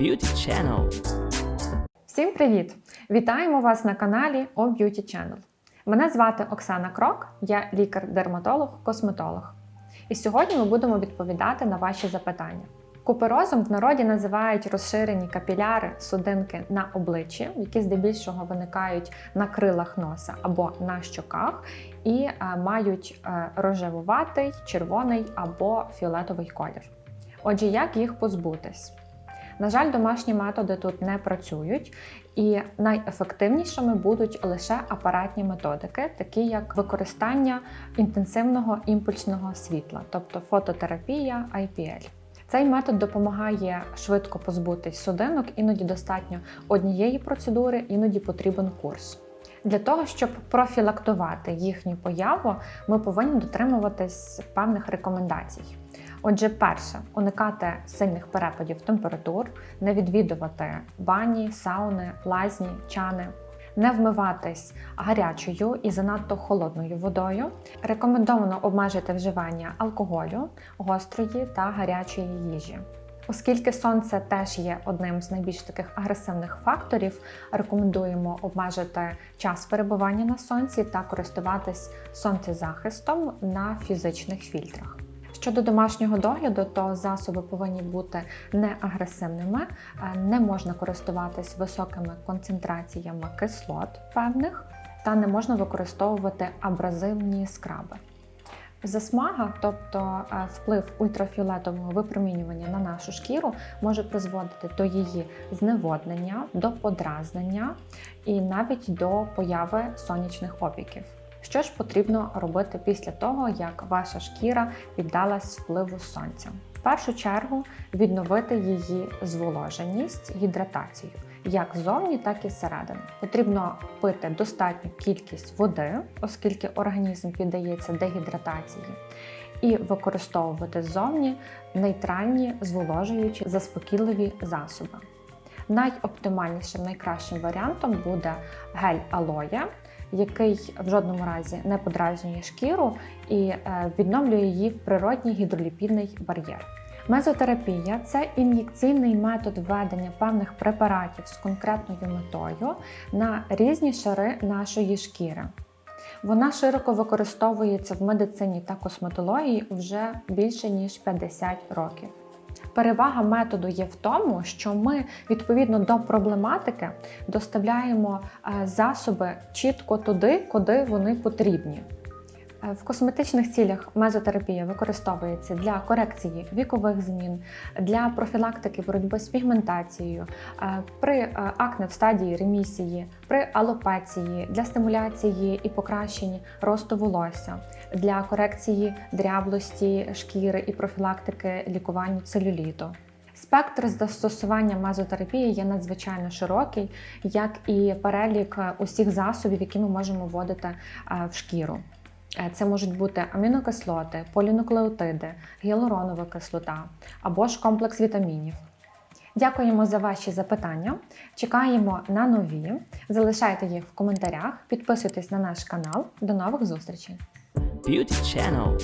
Beauty Channel. Всім привіт! Вітаємо вас на каналі O Beauty Channel. Мене звати Оксана Крок, я лікар-дерматолог, косметолог. І сьогодні ми будемо відповідати на ваші запитання. Куперозом в народі називають розширені капіляри судинки на обличчі, які здебільшого виникають на крилах носа або на щоках, і е, мають е, рожевуватий, червоний або фіолетовий колір. Отже, як їх позбутись? На жаль, домашні методи тут не працюють, і найефективнішими будуть лише апаратні методики, такі як використання інтенсивного імпульсного світла, тобто фототерапія IPL. Цей метод допомагає швидко позбутись судинок, іноді достатньо однієї процедури, іноді потрібен курс. Для того, щоб профілактувати їхню появу, ми повинні дотримуватись певних рекомендацій. Отже, перше, уникати сильних перепадів температур, не відвідувати бані, сауни, лазні, чани, не вмиватись гарячою і занадто холодною водою. Рекомендовано обмежити вживання алкоголю, гострої та гарячої їжі. Оскільки сонце теж є одним з найбільш таких агресивних факторів, рекомендуємо обмежити час перебування на сонці та користуватись сонцезахистом на фізичних фільтрах. Щодо домашнього догляду, то засоби повинні бути неагресивними, е, не можна користуватись високими концентраціями кислот певних, та не можна використовувати абразивні скраби. Засмага, тобто е, вплив ультрафіолетового випромінювання на нашу шкіру, може призводити до її зневоднення, до подразнення і навіть до появи сонячних опіків. Що ж потрібно робити після того, як ваша шкіра піддалась впливу сонця? В першу чергу відновити її зволоженість, гідратацію, як ззовні, так і зсередини. Потрібно пити достатню кількість води, оскільки організм піддається дегідратації, і використовувати ззовні нейтральні зволожуючі заспокійливі засоби. Найоптимальнішим, найкращим варіантом буде гель алоє, який в жодному разі не подразнює шкіру і е, відновлює її природній гідроліпідний бар'єр. Мезотерапія це ін'єкційний метод введення певних препаратів з конкретною метою на різні шари нашої шкіри. Вона широко використовується в медицині та косметології вже більше ніж 50 років. Перевага методу є в тому, що ми відповідно до проблематики доставляємо е, засоби чітко туди, куди вони потрібні. Е, В косметичних цілях мезотерапія використовується для корекції вікових змін, для профілактики боротьби з пігментацією, е, при е, акне в стадії ремісії, при алопеції, для стимуляції і покращення росту волосся, для корекції дряблості шкіри і профілактики лікуванню целюліту. Спектр застосування мезотерапії є надзвичайно широкий, як і перелік усіх засобів, які ми можемо вводити в шкіру. Е, Це можуть бути амінокислоти, полінуклеотиди, гіалуронова кислота або ж комплекс вітамінів. Дякуємо за ваші запитання. Чекаємо на нові. Залишайте їх в коментарях, підписуйтесь на наш канал. До нових зустрічей! Beauty Channel.